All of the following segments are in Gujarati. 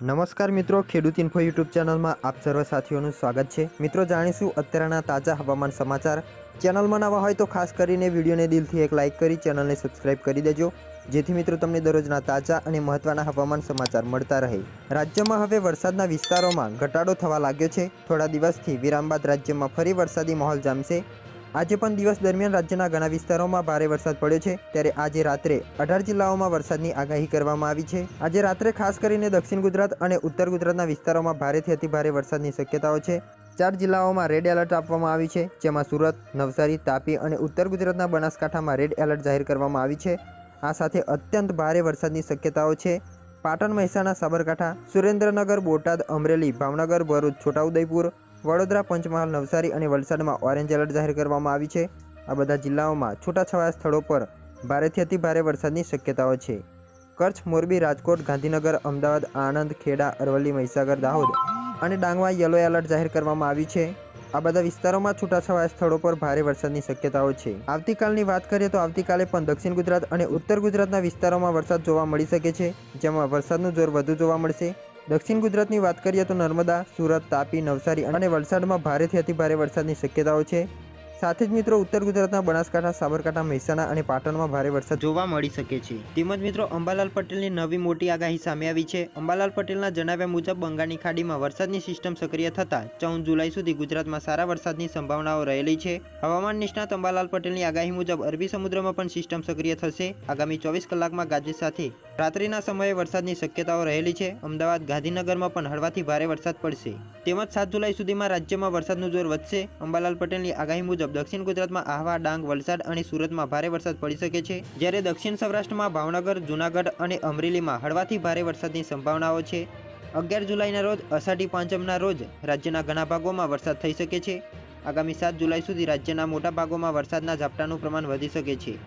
નમસ્કાર મિત્રો, ખેડૂત ઇન્ફો યુટ્યુબ ચેનલમાં આપ સર્વ સાથીઓનું સ્વાગત છે. મિત્રો, જાણીશું અત્યારના તાજા હવામાન સમાચાર. ચેનલમાં નવા હોય તો ખાસ કરીને વિડીયોને દિલથી એક લાઇક કરી ચેનલને સબસ્ક્રાઇબ કરી દેજો. જેથી મિત્રો તમને દરરોજના તાજા અને મહત્ત્વના હવામાન સમાચાર મળતા રહે. રાજ્યમાં હવે વરસાદના વિસ્તારોમાં ઘટાડો થવા લાગ્યો છે. થોડા દિવસથી વિરામ બાદ રાજ્યમાં ફરી વરસાદી માહોલ જામશે. આજે પણ દિવસ દરમિયાન રાજ્યના ઘણા વિસ્તારોમાં ભારે વરસાદ પડ્યો છે. ત્યારે આજે રાત્રે અઢાર જિલ્લાઓમાં વરસાદની આગાહી કરવામાં આવી છે. આજે રાત્રે ખાસ કરીને દક્ષિણ ગુજરાત અને ઉત્તર ગુજરાતના વિસ્તારોમાં ભારેથી અતિભારે વરસાદની શક્યતાઓ છે. ચાર જિલ્લાઓમાં રેડ એલર્ટ આપવામાં આવી છે, જેમાં સુરત, નવસારી, તાપી અને ઉત્તર ગુજરાતના બનાસકાંઠામાં રેડ એલર્ટ જાહેર કરવામાં આવી છે. આ સાથે અત્યંત ભારે વરસાદની શક્યતાઓ છે. પાટણ, મહેસાણા, સાબરકાંઠા, સુરેન્દ્રનગર, બોટાદ, અમરેલી, ભાવનગર, ભરૂચ, છોટાઉદેપુર વડોદરા, પંચમહાલ, નવસારી અને વલસાડમાં ઓરેન્જ એલર્ટ જાહેર કરવામાં આવી છે. આ બધા જિલ્લાઓમાં છૂટાછવાયા સ્થળો પર ભારેથી અતિ ભારે વરસાદની શક્યતાઓ છે. કચ્છ, મોરબી, રાજકોટ, ગાંધીનગર, અમદાવાદ, આણંદ, ખેડા, અરવલ્લી, મહીસાગર, દાહોદ અને ડાંગમાં યલો એલર્ટ જાહેર કરવામાં આવી છે. આ બધા વિસ્તારોમાં છૂટાછવાયા સ્થળો પર ભારે વરસાદની શક્યતાઓ છે. આવતીકાલની વાત કરીએ તો આવતીકાલે પણ દક્ષિણ ગુજરાત અને ઉત્તર ગુજરાતના વિસ્તારોમાં વરસાદ જોવા મળી શકે છે, જેમાં વરસાદનું જોર વધુ જોવા મળશે. દક્ષિણ ગુજરાતની વાત કરીએ તો નર્મદા, સુરત, તાપી, નવસારી અને વલસાડમાં ભારેથી અતિ ભારે વરસાદની શક્યતાઓ છે. સાથે જ મિત્રો ઉત્તર ગુજરાતના બનાસકાંઠા, સાબરકાંઠા, મહેસાણા અને પાટણમાં ભારે વરસાદ જોવા મળી શકે છે. તેમજ મિત્રો અંબાલાલ પટેલની નવી મોટી આગાહી સામે આવી છે. અંબાલાલ પટેલના જણાવ્યા મુજબ બંગાળની ખાડીમાં વરસાદની સિસ્ટમ સક્રિય થતાં ચૌદ જુલાઈ સુધી ગુજરાતમાં સારા વરસાદની સંભાવનાઓ રહેલી છે. હવામાન નિષ્ણાત અંબાલાલ પટેલની આગાહી મુજબ અરબી સમુદ્રમાં પણ સિસ્ટમ સક્રિય થશે. આગામી ચોવીસ કલાકમાં ગાજવીજ સાથે રાત્રિના સમયે વરસાદની શક્યતાઓ રહેલી છે. અમદાવાદ, ગાંધીનગરમાં પણ હળવાથી ભારે વરસાદ પડશે. તેમજ સાત જુલાઈ સુધીમાં રાજ્યમાં વરસાદનું જોર વધશે. અંબાલાલ પટેલની આગાહી મુજબ દક્ષિણ ગુજરાતમાં આહવા, ડાંગ, વલસાડ અને સુરતમાં ભારે વરસાદ પડી શકે છે. જ્યારે દક્ષિણ સૌરાષ્ટ્રમાં ભાવનગર, જૂનાગઢ અને અમરેલીમાં હળવાથી ભારે વરસાદની સંભાવનાઓ છે. અગિયાર જુલાઈના રોજ અષાઢી પાંચમના રોજ રાજ્યના ઘણા ભાગોમાં વરસાદ થઈ શકે છે. આગામી સાત જુલાઈ સુધી રાજ્યના મોટા ભાગોમાં વરસાદના ઝાપટાનું પ્રમાણ વધી શકે છે.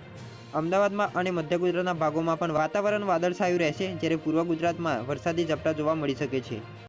અમદાવાદમાં અને મધ્ય ગુજરાતના ભાગોમાં પણ વાતાવરણ વાદળછાયું રહેશે, જ્યારે પૂર્વ ગુજરાતમાં વરસાદી ઝાપટા જોવા મળી શકે છે.